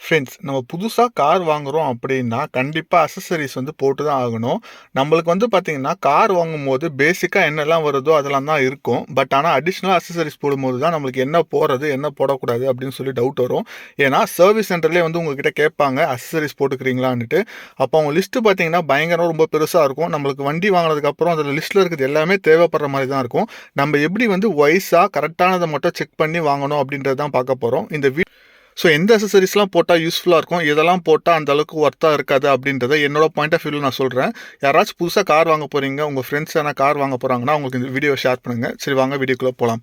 Friends நம்ம புதுசாக car வாங்குறோம் அப்படின்னா கண்டிப்பாக அசசரிஸ் வந்து போட்டு தான் ஆகணும். நம்மளுக்கு வந்து பார்த்தீங்கன்னா கார் வாங்கும்போது பேசிக்காக என்னெல்லாம் வருதோ அதெல்லாம் தான் இருக்கும். பட் ஆனால் அடிஷ்னலாக அசசரிஸ் போடும்போது தான் நம்மளுக்கு என்ன போடுறது என்ன போடக்கூடாது அப்படின்னு சொல்லி டவுட் வரும். ஏன்னா சர்வீஸ் சென்டர்லேயே வந்து உங்ககிட்ட கேட்பாங்க அசசரிஸ் போட்டுக்கிறீங்களான்னுட்டு. அப்போ அவங்க லிஸ்ட்டு பார்த்திங்கன்னா பயங்கரம் ரொம்ப பெருசாக இருக்கும். நம்மளுக்கு வண்டி வாங்கினதுக்கப்புறம் அதில் லிஸ்ட்டில் இருக்கிறது எல்லாமே தேவைப்படுற மாதிரி தான் இருக்கும். நம்ம எப்படி வந்து வயசாக கரெக்டானதை மட்டும் செக் பண்ணி வாங்கணும் அப்படின்றது தான் பார்க்க போகிறோம் இந்த வீ ஸோ எந்த அசசரிஸ்லாம் போட்டால் யூஸ்ஃபுல்லாக இருக்கும்? இதெல்லாம் போட்டால் அந்த அளவுக்கு ஒர்த்தாக இருக்காது அப்படின்றத என்னோட பாயிண்ட் ஆஃப் வியூவில் நான் சொல்கிறேன் யாராச்சும் புதுசாக கார் வாங்க போகிறீங்க உங்கள் ஃப்ரெண்ட்ஸ் ஆனால் கார் வாங்க போகிறாங்கன்னா உங்களுக்கு இந்த வீடியோ ஷேர் பண்ணுங்கள் சரி வாங்க வீடியோக்குள்ளே போகலாம்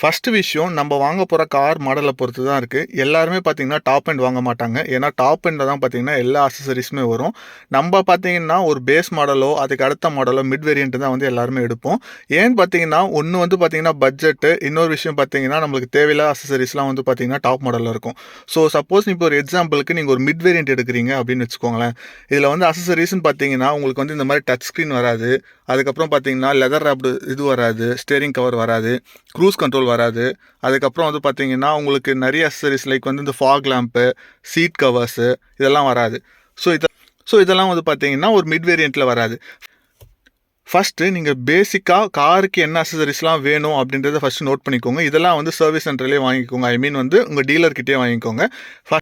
ஃபஸ்ட்டு விஷயம் நம்ம வாங்க போகிற கார் மாடலை பொறுத்து தான் இருக்குது எல்லாருமே பார்த்தீங்கன்னா டாப் எண்ட் வாங்க மாட்டாங்க. ஏன்னா டாப் எண்டில் தான் பார்த்தீங்கன்னா எல்லா அசசரிஸுமே வரும். நம்ம பார்த்தீங்கன்னா ஒரு பேஸ் மாடலோ அதுக்கு அடுத்த மாடலோ மிட் வேரியண்ட் தான் வந்து எல்லாருமே எடுப்போம். ஏன்னு பார்த்தீங்கன்னா ஒன்று வந்து பார்த்தீங்கன்னா பட்ஜெட்டு இன்னொரு விஷயம் பார்த்தீங்கன்னா நம்மளுக்கு தேவையில்லாத அசசரிஸ்லாம் வந்து பார்த்தீங்கன்னா டாப் மாடலில் இருக்கும். ஸோ சப்போஸ் இப்போ ஒரு எக்ஸாம்பிளுக்கு நீங்கள் ஒரு மிட் வேரியண்ட் எடுக்கிறீங்க அப்படின்னு வச்சுக்கோங்களேன். இதில் வந்து அசசரிஸ்ன்னு பார்த்தீங்கன்னா உங்களுக்கு வந்து இந்த மாதிரி டச் ஸ்க்ரீன் வராது. அதுக்கப்புறம் பார்த்தீங்கன்னா லெதர் ராப்டு இது வராது ஸ்டேரிங் கவர் வராது க்ரூஸ் கண்ட்ரோல் வராது. அதுக்கப்புறம் வந்து பார்த்திங்கன்னா உங்களுக்கு நிறைய அசரிஸ் லைக் வந்து இந்த ஃபாக் லேம்ப்பு சீட் கவர்ஸு இதெல்லாம் வராது. ஸோ இதை ஸோ இதெல்லாம் வந்து பார்த்திங்கன்னா ஒரு மிட் வேரியண்ட்டில் வராது. ஃபஸ்ட்டு நீங்கள் பேசிக்காக காருக்கு என்ன அசசரிஸ்லாம் வேணும் அப்படின்றத ஃபஸ்ட்டு நோட் பண்ணிக்கோங்க. இதெல்லாம் வந்து சர்வீஸ் சென்டர்லேயே வாங்கிக்கோங்க. ஐ மீன் வந்து உங்கள் டீலர்கிட்டே வாங்கிக்கோங்க.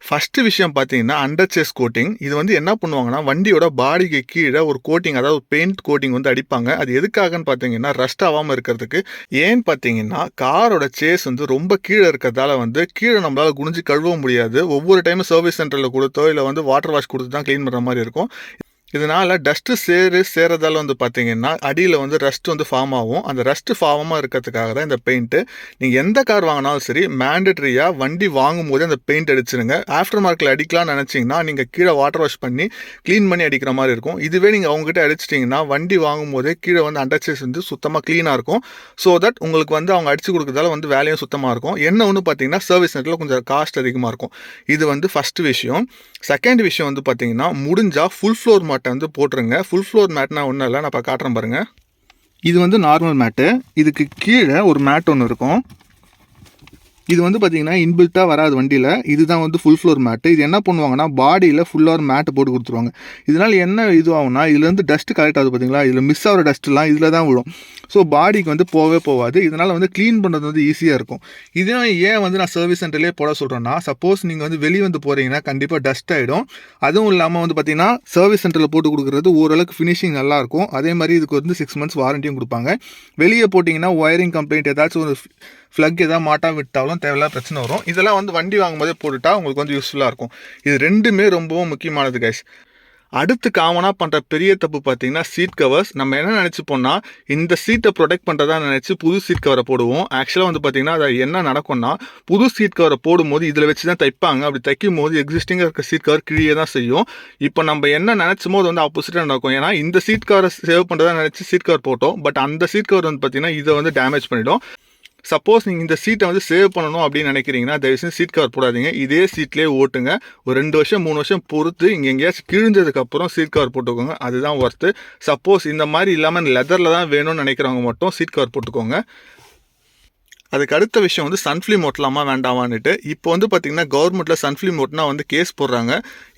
ஃபஸ்ட்டு விஷயம் பார்த்தீங்கன்னா அண்டர் செஸ் கோட்டிங் இது வந்து என்ன பண்ணுவாங்கன்னா வண்டியோட பாடிக்கு கீழே ஒரு கோட்டிங் அதாவது பெயிண்ட் கோட்டிங் வந்து அடிப்பாங்க. அது எதுக்காகன்னு பார்த்தீங்கன்னா ரஸ்ட் ஆகாமல் இருக்கிறதுக்கு. ஏன்னு பார்த்தீங்கன்னா காரோட சேஸ் வந்து ரொம்ப கீழே இருக்கிறதால வந்து கீழே நம்மளால் குனிஞ்சு கழுவ முடியாது. ஒவ்வொரு டைமும் சர்வீஸ் சென்டரில் கொடுத்தோ இல்லை வந்து வாட்டர் வாஷ் கொடுத்து தான் க்ளீன் பண்ணுற மாதிரி இருக்கும். இதனால் டஸ்ட்டு சேரு சேரதால் வந்து பார்த்தீங்கன்னா அடியில் வந்து ரஸ்ட் வந்து ஃபார்ம் ஆகும். அந்த ரஸ்ட் ஃபார்மாக இருக்கிறதுக்காக தான் இந்த பெயிண்ட்டு நீங்கள் எந்த கார் வாங்கினாலும் சரி மேண்டட்ரியாக வண்டி வாங்கும் போது அந்த பெயிண்ட் அடிச்சிருங்க. ஆஃப்டர் மார்க்கில் அடிக்கலாம்னு நினச்சிங்கன்னா நீங்கள் கீழே வாட்டர் வாஷ் பண்ணி க்ளீன் பண்ணி அடிக்கிற மாதிரி இருக்கும். இதுவே நீங்கள் அவங்ககிட்ட அடிச்சிட்டிங்கன்னா வண்டி வாங்கும் போதே கீழே வந்து அண்டர்சேஸ் வந்து சுத்தமாக க்ளீனாக இருக்கும். ஸோ தட் உங்களுக்கு வந்து அவங்க அடிச்சு கொடுக்குறதால வந்து வேலையும் சுத்தமாக இருக்கும். என்ன ஒன்று பார்த்தீங்கன்னா சர்வீஸ் நெட்டில் கொஞ்சம் காஸ்ட் அதிகமாக இருக்கும். இது வந்து ஃபஸ்ட்டு விஷயம். செகண்ட் விஷயம் வந்து பார்த்தீங்கன்னா முடிஞ்சால் ஃபுல் ஃப்ளோர் மேட்டை வந்து போட்டுருங்க. ஃபுல் ஃப்ளோர் மேட்னா ஒன்றும் இல்லை. நான் இப்போ காட்டுறேன் பாருங்கள் இது வந்து நார்மல் மேட்டு இதுக்கு கீழே ஒரு மேட் ஒன்று இருக்கும். இது வந்து பார்த்திங்கன்னா இன்பில்ட்டாக வராது வண்டியில். இதுதான் வந்து ஃபுல் ஃப்ளோர் மேட்டு இது என்ன பண்ணுவாங்கன்னா பாடியில் ஃபுல்லாக மேட்டு போட்டு கொடுத்துருவாங்க. இதனால் என்ன இது ஆகும்னா இதுலேருந்து டஸ்ட்டு கலெக்ட் ஆகுது பார்த்தீங்களா இதில் மிஸ் ஆகிற டஸ்ட்டுலாம் இதில் தான் விழும். ஸோ பாடிக்கு வந்து போகவே போகாது இதனால் வந்து க்ளீன் பண்ணுறது வந்து ஈஸியாக இருக்கும். இதே ஏன் வந்து நான் சர்வீஸ் சென்டர்லேயே போட சொல்கிறேன்னா சப்போஸ் நீங்கள் வந்து வெளியே வந்து போகிறீங்கன்னா கண்டிப்பாக டஸ்ட் ஆகிடும் அதுவும் இல்லாமல் வந்து பார்த்தீங்கன்னா சர்வீஸ் சென்டரில் போட்டு கொடுக்குறது ஓரளவுக்கு ஃபினிஷிங் நல்லாயிருக்கும் அதே மாதிரி இதுக்கு வந்து சிக்ஸ் மந்த்ஸ் வாரண்டியும் கொடுப்பாங்க. வெளியே போட்டிங்கன்னா ஒயரிங் கம்ப்ளைண்ட் ஏதாச்சும் ஒரு ஃப்ளக் எதாவது மாட்டாக விட்டாலும் தேவையில்லாத பிரச்சனை வரும். இதெல்லாம் வந்து வண்டி வாங்கும்போதே போட்டுட்டா உங்களுக்கு வந்து யூஸ்ஃபுல்லாக இருக்கும். இது ரெண்டுமே ரொம்பவும் முக்கியமானது கைஸ் அடுத்து காமனாக பண்ணுற பெரிய தப்பு பார்த்தீங்கன்னா சீட் கவர்ஸ் நம்ம என்ன நினச்சிப்போம்னா இந்த சீட்டை ப்ரொடெக்ட் பண்ணுறதா நினச்சி புது சீட் கவரை போடுவோம். ஆக்சுவலாக வந்து பார்த்தீங்கன்னா அது என்ன நடக்கும்னா புது சீட் கவரை போடும்போது இதில் வச்சு தான் தைப்பாங்க. அப்படி தைக்கும் போது எக்ஸிஸ்டிங்காக இருக்க சீட் கவர் கிழியே தான் செய்யும். இப்போ நம்ம என்ன நினச்சமோ அது வந்து ஆப்போசிட்டாக நடக்கும். ஏன்னா இந்த சீட் கவரை சேவ் பண்ணுறதா நினச்சி சீட் கவர் போட்டோம். பட் அந்த சீட் கவர் வந்து பார்த்தீங்கன்னா இதை வந்து டேமேஜ் பண்ணிடும். சப்போஸ் நீங்கள் இந்த சீட்டை வந்து சேவ் பண்ணணும் அப்படின்னு நினைக்கிறீங்கன்னா தயவுசெய்து சீட் கவர் போடாதீங்க. இதே சீட்லேயே ஓட்டுங்க. ஒரு ரெண்டு வருஷம் மூணு வருஷம் பொறுத்து இங்கே எங்கேயாச்சும் கிழிஞ்சதுக்கப்புறம் சீட் கவர் போட்டுக்கோங்க. அதுதான் ஒர்த்து சப்போஸ் இந்த மாதிரி இல்லாமல் லெதரில் தான் வேணும்னு நினைக்கிறவங்க மட்டும் சீட் கவர் போட்டுக்கோங்க. அதுக்கு அடுத்த விஷயம் வந்து சன்ஃப்ளிம் ஓட்டலாமா வேண்டாமான்னுட்டு இப்போ வந்து பார்த்தீங்கன்னா கவர்மெண்ட்டில் சன்ஃப்ளிம் ஓட்டினா வந்து கேஸ் போடுறாங்க.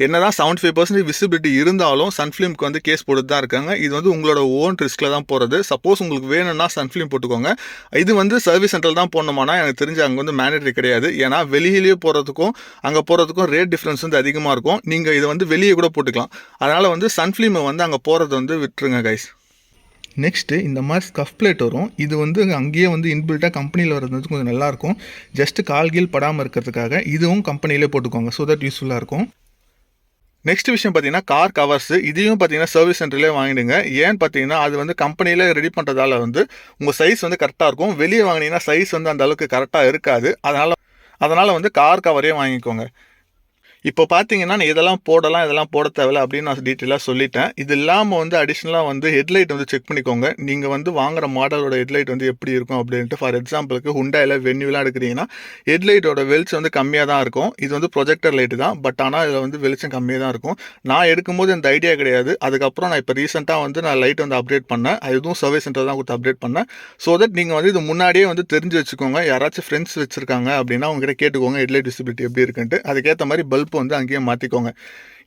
என்ன தான் செவன்ட்டி ஃபைவ் பர்சன்டேஜ் விசிபிலிட்டி இருந்தாலும் சன்ஃப்ளிம்க்கு வந்து கேஸ் போட்டு தான் இருக்காங்க. இது வந்து உங்களோட ஓன் ரிஸ்கில் தான் போகிறது சப்போஸ் உங்களுக்கு வேணும்னா சன்ஃப்ளிம் போட்டுக்கோங்க. இது வந்து சர்வீஸ் சென்டரில் தான் போடணுமானா எனக்கு தெரிஞ்சு அங்கே வந்து மேண்டேட்டரி கிடையாது. ஏன்னா வெளியிலேயே போகிறதுக்கும் அங்கே போகிறதுக்கும் ரேட் டிஃப்ரென்ஸ் வந்து அதிகமாக இருக்கும். நீங்கள் இதை வந்து வெளியே கூட போட்டுக்கலாம். அதனால் வந்து சன்ஃப்ளிமை வந்து அங்கே போகிறத வந்து விட்டுருங்க கைஸ் நெக்ஸ்ட்டு இந்த மாதிரி ஸ்கஃப் பிளேட் வரும். இது வந்து அங்கேயே வந்து இன்பில்ட்டாக கம்பெனியில் வர்றது கொஞ்சம் நல்லாயிருக்கும். ஜஸ்ட்டு கால் கீழ் படாமல் இருக்கிறதுக்காக இதுவும் கம்பெனியிலே போட்டுக்கோங்க ஸோ தட் யூஸ்ஃபுல்லாக இருக்கும். நெக்ஸ்ட் விஷயம் பார்த்தீங்கன்னா கார் கவர்ஸ் இதையும் பார்த்தீங்கன்னா சர்வீஸ் சென்டர்லேயே வாங்கிடுங்க. ஏன்னு பார்த்தீங்கன்னா அது வந்து கம்பெனியில் ரெடி பண்ணுறதால வந்து உங்கள் சைஸ் வந்து கரெக்டாக இருக்கும். வெளியே வாங்கினீங்கன்னா சைஸ் வந்து அந்த அளவுக்கு கரெக்டாக இருக்காது. அதனால் அதனால் வந்து கார் கவரே வாங்கிக்கோங்க. இப்போ பார்த்தீங்கன்னா இதெல்லாம் போடலாம் இதெல்லாம் போட தேவையில்ல அப்படின்னு நான் டீட்டெயிலாக சொல்லிட்டேன். இது இல்லாமல் வந்து அடிஷ்னலாக வந்து ஹெட்லைட் வந்து செக் பண்ணிக்கோங்க. நீங்கள் வந்து வாங்குற மாடலோட ஹெட்லைட் வந்து எப்படி இருக்கும் அப்படின்ட்டு. ஃபார் எக்ஸாம்பிளுக்கு ஹுண்டாயில் வென்யூலாம் எடுக்கிறீங்கன்னா ஹெட்லைட்டோட வெளிச்சம் வந்து கம்மியாக தான் இருக்கும். இது வந்து ப்ரொஜெக்டர் லைட்டு தான். பட் ஆனால் இதில் வந்து வெளிச்சம் கம்மியாக தான் இருக்கும். நான் எடுக்கும்போது இந்த ஐடியா கிடையாது. அதுக்கப்புறம் நான் இப்போ ரீசெண்டாக வந்து நான் லைட் வந்து அப்டேட் பண்ணேன். அதுவும் சர்வீஸ் சென்டர் தான் கொடுத்து அப்டேட் பண்ணேன். ஸோ தட் நீங்கள் வந்து இது முன்னாடியே வந்து தெரிஞ்சு வச்சுக்கோங்க. யாராச்சும் ஃப்ரெண்ட்ஸ் வச்சுருக்காங்க அப்படின்னா அவங்ககிட்ட கேட்டுக்கோங்க ஹெட்லைட் விசிபிலிட்டி எப்படி இருக்குன்ட்டு. அதுக்கேற்ற மாதிரி பல்ப் பல்ப் வந்து அங்கேயே மாற்றிக்கோங்க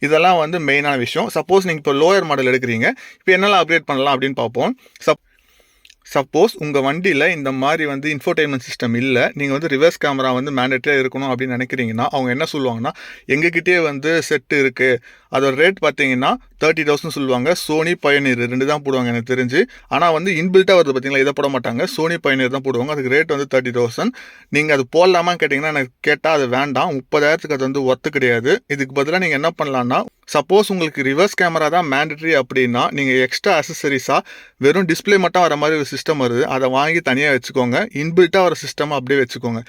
இதெல்லாம் வந்து மெயினான விஷயம். சப்போஸ் நீங்கள் இப்போ லோயர் மாடல் எடுக்கிறீங்க. இப்போ என்னெல்லாம் அப்டேட் பண்ணலாம் அப்படின்னு பார்ப்போம். சப் சப்போஸ் உங்கள் வண்டியில் இந்த மாதிரி வந்து இன்ஃபோர்டைன்மெண்ட் சிஸ்டம் இல்லை. நீங்கள் வந்து ரிவர்ஸ் கேமரா வந்து மேண்டேட்டரியாக இருக்கணும் அப்படின்னு நினைக்கிறீங்கன்னா அவங்க என்ன சொல்லுவாங்கன்னா எங்ககிட்டயே வந்து செட்டு இருக்குது அதோட ரேட் பார்த்தீங்கன்னா தேர்ட்டி தௌசண்ட் சொல்லுவாங்க. சோனி பயனீர் ரெண்டு தான் போடுவாங்க எனக்கு தெரிஞ்சு. ஆனால் வந்து இன்பில்ட்டாக வருது பார்த்தீங்களா இதை போட மாட்டாங்க. சோனி பயனீர் தான் போடுவாங்க. அதுக்கு ரேட் வந்து தேர்ட்டி தௌசண்ட் நீங்கள் அது போடலாமான்னு கேட்டிங்கன்னா எனக்கு கேட்டால் அது வேண்டாம். முப்பதாயிரத்துக்கு அது வந்து ஒத்து கிடையாது. இதுக்கு பதிலாக நீங்கள் என்ன பண்ணலான்னா சப்போஸ் உங்களுக்கு ரிவர்ஸ் கேமரா தான் மேண்டட்ரி அப்படின்னா நீங்கள் எக்ஸ்ட்ரா அசசரிஸாக வெறும் டிஸ்ப்ளே மட்டும் வர மாதிரி ஒரு சிஸ்டம் வருது. அதை வாங்கி தனியாக வச்சுக்கோங்க. இன்பில்ட்டாக வர சிஸ்டம் அப்படியே வச்சுக்கோங்க.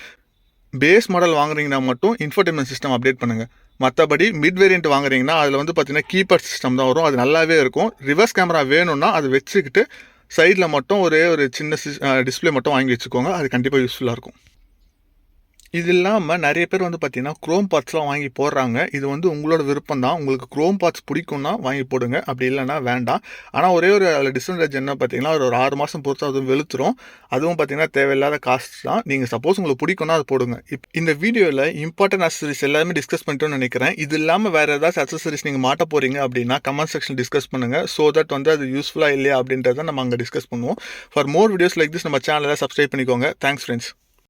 பேஸ் மாடல் வாங்குறீங்கன்னா மட்டும் இன்ஃபர்டைன்மெண்ட் சிஸ்டம் அப்டேட் பண்ணுங்கள் மற்றபடி மிட் வேரியண்ட் வாங்குறீங்கன்னா அதில் வந்து பார்த்தீங்கன்னா கீபேட் சிஸ்டம் தான் வரும். அது நல்லாவே இருக்கும். ரிவர்ஸ் கேமரா வேணும்னா அதை வச்சுக்கிட்டு சைடில் மட்டும் ஒரே ஒரு சின்ன டிஸ்ப்ளே மட்டும் வாங்கி வச்சுக்கோங்க. அது கண்டிப்பாக யூஸ்ஃபுல்லாக இருக்கும். இது இல்லாமல் நிறைய பேர் வந்து பார்த்தீங்கன்னா க்ரோம் பார்ட்ஸ்லாம் வாங்கி போடுறாங்க. இது வந்து உங்களோட விருப்பம் தான். உங்களுக்கு க்ரோம் பார்ட்ஸ் பிடிக்கும்னா வாங்கி போடுங்க. அப்படி இல்லைன்னா வேண்டாம். ஆனால் ஒரே ஒரு டிஸ்அட்வான்டேஜ் என்ன பார்த்தீங்கன்னா ஒரு ஒரு ஆறு மாதம் பொறுத்து அதுவும் வெளுத்துரும். அதுவும் பார்த்தீங்கன்னா தேவையில்லாத காஸ்ட் தான். நீங்கள் சப்போஸ் உங்களுக்கு பிடிக்கும்னா அது போடுங்க. இப் இந்த வீடியோவில் இம்பார்ட்டன்ட் அசசரிஸ் எல்லாமே டிஸ்கஸ் பண்ணிட்டோம்னு நினைக்கிறேன். இது இல்லாமல் வேறு ஏதாச்சும் அசசரிஸ் நீங்கள் மாட்ட போகிறீங்க அப்படின்னா கமெண்ட் செக்ஷன் டிஸ்கஸ் பண்ணுங்கள் ஸோ தட் வந்து அது யூஸ்ஃபுல்லாக இல்லையா அப்படின்றத நம்ம அங்கே டிஸ்கஸ் பண்ணுவோம். For more videos like this நம்ம சேனலை சப்ஸ்கிரைப் பண்ணிக்கோங்க. Thanks friends